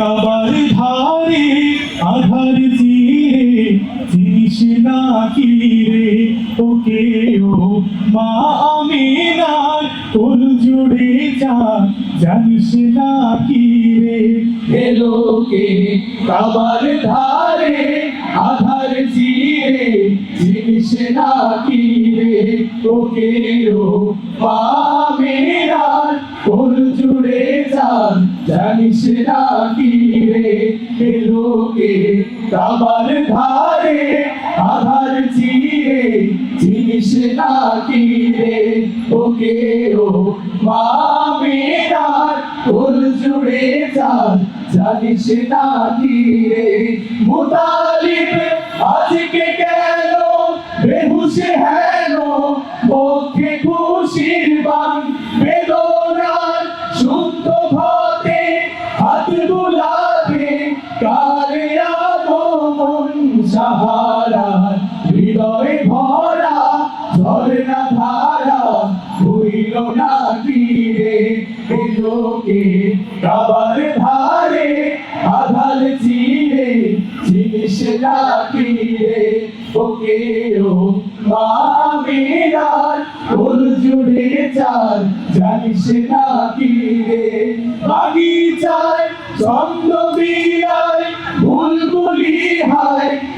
কাবার ধারে আধার চিরে চিনিস না কি রে ওকে ও মা আমিনার তোর জুড়ে যা জানিস না কি রে এলোকে কাবার ধারে আধার চিরে জিনিস না কি রে ওকে ও পামেরার কোল জুড়ে যান জানিস না কি রে লোকে কাবার ধারে আধার চিরে জিনিস না কি রে ওকে ও মামেরার কোল জুড়ে যান জানিস না কি রে মুতালিব সাহারার হৃদয় ভরা, ঝরনা ধারা, হইল না তীরে। এলোকে কাবার ধারে, আধার চিরে, জিনিস তীরে ওকে ও মামিরার কোল জুড়ে চার জানিস না তীরে। বাগিচায় ছন্দ বিলায় বুলবুলি হায়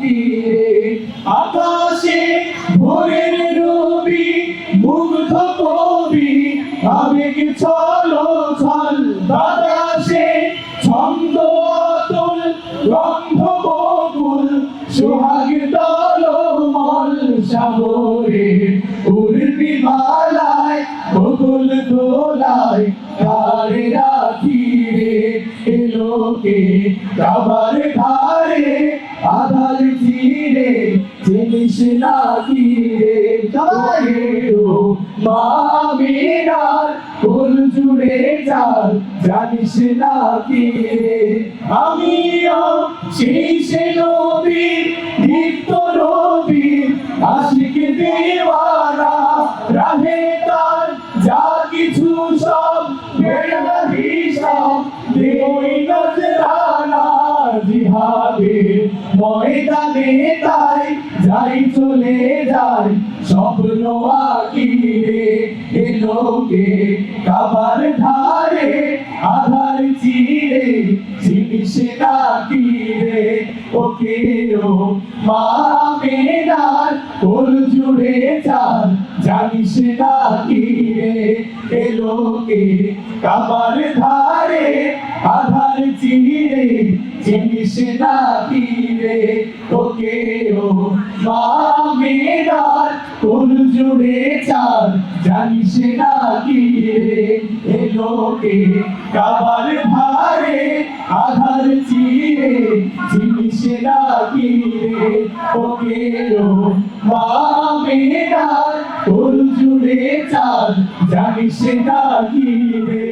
কি আকাশে ভোরের রবি, মুগ্ধ কবি, আবেগ চলো ছল বাতাসে ছন্দ অতুল গন্ধ বকুল সোহাগ দল মল সাগরে উর্বি মালায়, বকুল রাখি রে। এলোকে কাবার ধারে আধার চিরে জিনিস না কি রে সবাই মামিনার কোল জুড়ে যার, জানিস না কি রে আমিও সেই সে নবীর, নিত্য নবীর, আশিক দেওয়ানা, রাহে তার যা কিছু সব বেড়া হিসাব দেবই যাই চলে যাই, স্বপ্ন আকিরে এলোকে কাবার ধারে আধার চিরে, জিনিস ডাকিরে ওকে ও মা মেনার কোল জুড়ে চার, জানিস ডাকিরে এলোকে কাবার ধারে আধার চিরে, জিনিস ডাকিরে ওকে ও মা মেনার কোল জুড়ে চার জানিস ডাকিরে এলোকে কাবার ধারে আধার চিরে। জিনিস ডাকিরে ওকে ও মা মেনার কোল জুড়ে চার জানিস ডাকিরে